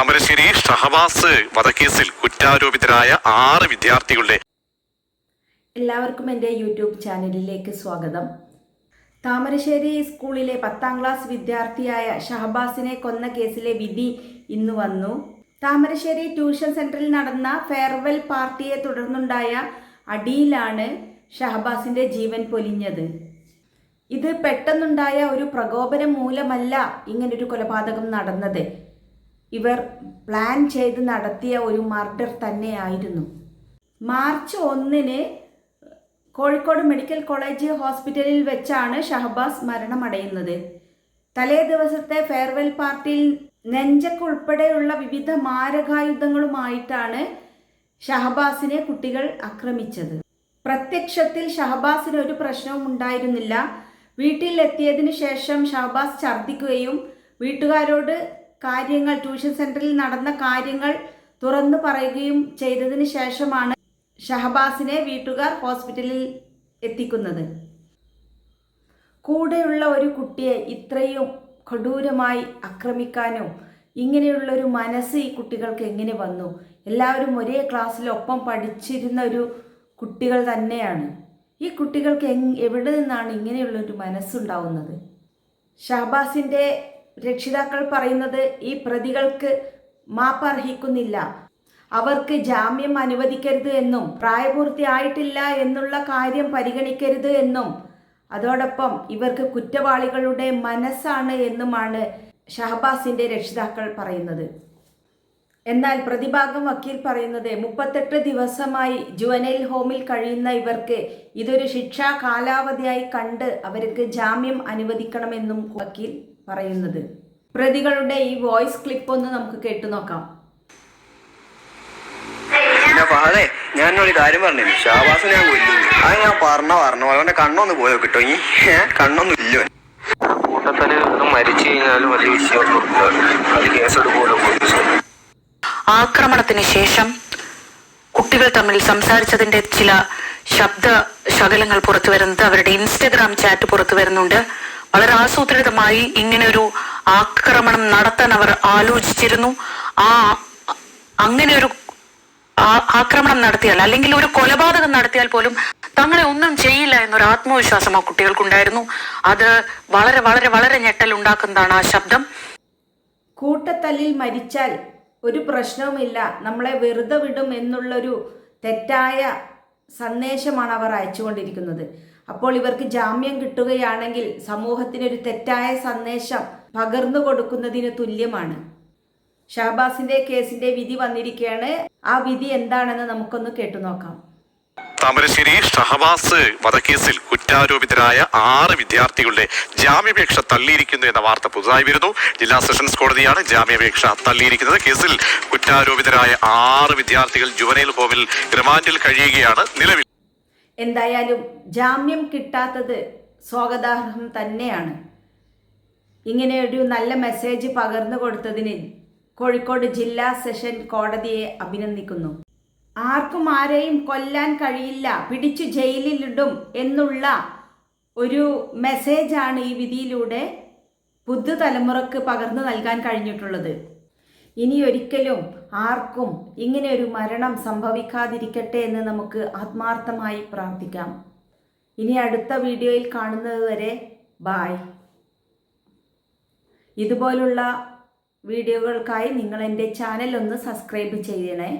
താമരശ്ശേരി ഷഹബാസ് വധക്കേസിൽ കുറ്റാരോപിതരായ ആറ് വിദ്യാർത്ഥികളുടെ എല്ലാവർക്കും എന്റെ യൂട്യൂബ് ചാനലിലേക്ക് സ്വാഗതം. താമരശ്ശേരി സ്കൂളിലെ പത്താം ക്ലാസ് വിദ്യാർത്ഥിയായ ഷഹബാസിനെ കൊന്ന കേസിലെ വിധി ഇന്ന് വന്നു. താമരശ്ശേരി ട്യൂഷൻ സെന്ററിൽ നടന്ന ഫെയർവെൽ പാർട്ടിയെ തുടർന്നുണ്ടായ അടിയിലാണ് ഷഹബാസിന്റെ ജീവൻ പൊലിഞ്ഞത്. ഇത് പെട്ടെന്നുണ്ടായ ഒരു പ്രകോപനം മൂലമല്ല ഇങ്ങനൊരു കൊലപാതകം നടന്നത്. ഇവർ പ്ലാൻ ചെയ്ത് നടത്തിയ ഒരു മർഡർ തന്നെയായിരുന്നു. മാർച്ച് ഒന്നിന് കോഴിക്കോട് മെഡിക്കൽ കോളേജ് ഹോസ്പിറ്റലിൽ വെച്ചാണ് ഷഹബാസ് മരണമടയുന്നത്. തലേ ദിവസത്തെ ഫെയർവെൽ പാർട്ടിയിൽ നെഞ്ചക്ക് ഉൾപ്പെടെയുള്ള വിവിധ മാരകായുധങ്ങളുമായിട്ടാണ് ഷഹബാസിനെ കുട്ടികൾ ആക്രമിച്ചത്. പ്രത്യക്ഷത്തിൽ ഷഹബാസിന് ഒരു പ്രശ്നവും ഉണ്ടായിരുന്നില്ല. വീട്ടിൽ എത്തിയതിന് ശേഷം ഷഹബാസ് ഛർദ്ദിക്കുകയും വീട്ടുകാരോട് കാര്യങ്ങൾ ട്യൂഷൻ സെന്ററിൽ നടന്ന കാര്യങ്ങൾ തുറന്നു പറയുകയും ചെയ്തതിന് ശേഷമാണ് ഷഹബാസിനെ വീട്ടുകാർ ഹോസ്പിറ്റലിൽ എത്തിക്കുന്നത്. കൂടെയുള്ള ഒരു കുട്ടിയെ ഇത്രയും കൊടൂരമായി ആക്രമിക്കാനും ഇങ്ങനെയുള്ളൊരു മനസ്സ് ഈ കുട്ടികൾക്ക് എങ്ങനെ വന്നു? എല്ലാവരും ഒരേ ക്ലാസ്സിൽ ഒപ്പം പഠിച്ചിരുന്ന ഒരു കുട്ടികൾ തന്നെയാണ്. ഈ കുട്ടികൾക്ക് എവിടെ നിന്നാണ് ഇങ്ങനെയുള്ളൊരു മനസ്സുണ്ടാവുന്നത്? ഷഹബാസിന്റെ രക്ഷിതാക്കൾ പറയുന്നത് ഈ പ്രതികൾക്ക് മാപ്പ് അർഹിക്കുന്നില്ല അവർക്ക് ജാമ്യം അനുവദിക്കരുത് എന്നും പ്രായപൂർത്തിയായിട്ടില്ല എന്നുള്ള കാര്യം പരിഗണിക്കരുത് എന്നും. അതോടൊപ്പം ഇവർക്ക് കുറ്റവാളികളുടെ മനസ്സാണ് എന്നുമാണ് ഷഹബാസിന്റെ രക്ഷിതാക്കൾ പറയുന്നത്. എന്നാൽ പ്രതിഭാഗം വക്കീൽ പറയുന്നത് മുപ്പത്തെട്ട് ദിവസമായി ജുവനൈൽ ഹോമിൽ കഴിയുന്ന ഇവർക്ക് ഇതൊരു ശിക്ഷാ കാലാവധിയായി കണ്ട് അവർക്ക് ജാമ്യം അനുവദിക്കണമെന്നും വക്കീൽ പറയുന്നത്. പ്രതികളുടെ ഈ വോയിസ് ക്ലിപ്പ് ഒന്ന് നമുക്ക് കേട്ടു നോക്കാം. ഫഹദേ ഞാൻ ഒരു കാര്യം പറഞ്ഞു. ഷാബാസ് ഞാൻ കൊല്ലും. അത് ഞാൻ പറഞ്ഞ പറഞ്ഞു അവന്റെ കണ്ണൊന്ന് പോയോ കിട്ടോ. ഈ? കണ്ണൊന്നും ഇല്ലോ കൂട്ടത്തിൽ മരിച്ചു കഴിഞ്ഞാലും വലിയ വിഷയമൊന്നും അത് കേസെടുക്കുമല്ലോ ആക്രമണത്തിന് ശേഷം കുട്ടികൾ തമ്മിൽ സംസാരിച്ചതിന്റെ ചില ശബ്ദ ശകലങ്ങൾ പുറത്തു വരുന്നത് അവരുടെ ഇൻസ്റ്റഗ്രാം ചാറ്റ് പുറത്തു വരുന്നുണ്ട്. വളരെ ആസൂത്രിതമായി ഇങ്ങനെ ഒരു ആക്രമണം നടത്താൻ അവർ ആലോചിച്ചിരുന്നു. ആ അങ്ങനെ ഒരു ആക്രമണം നടത്തിയാൽ അല്ലെങ്കിൽ ഒരു കൊലപാതകം നടത്തിയാൽ പോലും തങ്ങളെ ഒന്നും ചെയ്യില്ല എന്നൊരു ആത്മവിശ്വാസം ആ കുട്ടികൾക്കുണ്ടായിരുന്നു. അത് വളരെ വളരെ വളരെ ഞെട്ടൽ ഉണ്ടാക്കുന്നതാണ് ആ ശബ്ദം. കൂട്ടത്തല്ലിൽ മരിച്ചാൽ ഒരു പ്രശ്നവുമില്ല. നമ്മളെ വെറുതെ വിടും എന്നുള്ളൊരു തെറ്റായ സന്ദേശമാണ് അവർ അയച്ചുകൊണ്ടിരിക്കുന്നത്. അപ്പോൾ ഇവർക്ക് ജാമ്യം കിട്ടുകയാണെങ്കിൽ സമൂഹത്തിനൊരു തെറ്റായ സന്ദേശം പകർന്നു കൊടുക്കുന്നതിന് തുല്യമാണ്. ഷഹബാസിന്റെ കേസിന്റെ വിധി വന്നിരിക്കുകയാണ് ആ വിധി എന്താണെന്ന് നമുക്കൊന്ന് കേട്ടുനോക്കാം താമരശ്ശേരി ഷഹബാസ് വധക്കേസിൽ കുറ്റാരോപിതരായ ആറ് വിദ്യാർത്ഥികളുടെ ജാമ്യാപേക്ഷ തള്ളിയിരിക്കുന്നു എന്ന വാർത്ത പുതുതായി വരുന്നു. ജില്ലാ സെഷൻസ് കോടതിയാണ് ജാമ്യാപേക്ഷ തള്ളിയിരിക്കുന്നത്. കേസിൽ കുറ്റാരോപിതരായ ആറ് വിദ്യാർത്ഥികൾ ജുവനൈൽ ഹോമിൽ റിമാൻഡിൽ കഴിയുകയാണ് നിലവിൽ. എന്തായാലും ജാമ്യം കിട്ടാത്തത് സ്വാഗതാർഹം തന്നെയാണ്. ഇങ്ങനെ ഒരു നല്ല മെസ്സേജ് പകർന്നു കൊടുത്തതിന് കോഴിക്കോട് ജില്ലാ സെഷൻ കോടതിയെ അഭിനന്ദിക്കുന്നു. ആർക്കും ആരെയും കൊല്ലാൻ കഴിയില്ല പിടിച്ചു ജയിലിലിടും എന്നുള്ള ഒരു മെസ്സേജാണ് ഈ വിധിയിലൂടെ പുതുതലമുറക്ക് പകർന്നു നൽകാൻ കഴിഞ്ഞിട്ടുള്ളത്. ഇനി ഒരിക്കലും ആർക്കും ഇങ്ങനെ ഒരു മരണം സംഭവിക്കാതിരിക്കട്ടെ എന്ന് നമുക്ക് ആത്മാർത്ഥമായി പ്രാർത്ഥിക്കാം. ഇനി അടുത്ത വീഡിയോയിൽ കാണുന്നത് വരെ ബായ് ഇതുപോലുള്ള വീഡിയോകൾക്കായി നിങ്ങൾ എന്റെ ചാനൽ ഒന്ന് സബ്സ്ക്രൈബ് ചെയ്യണേ.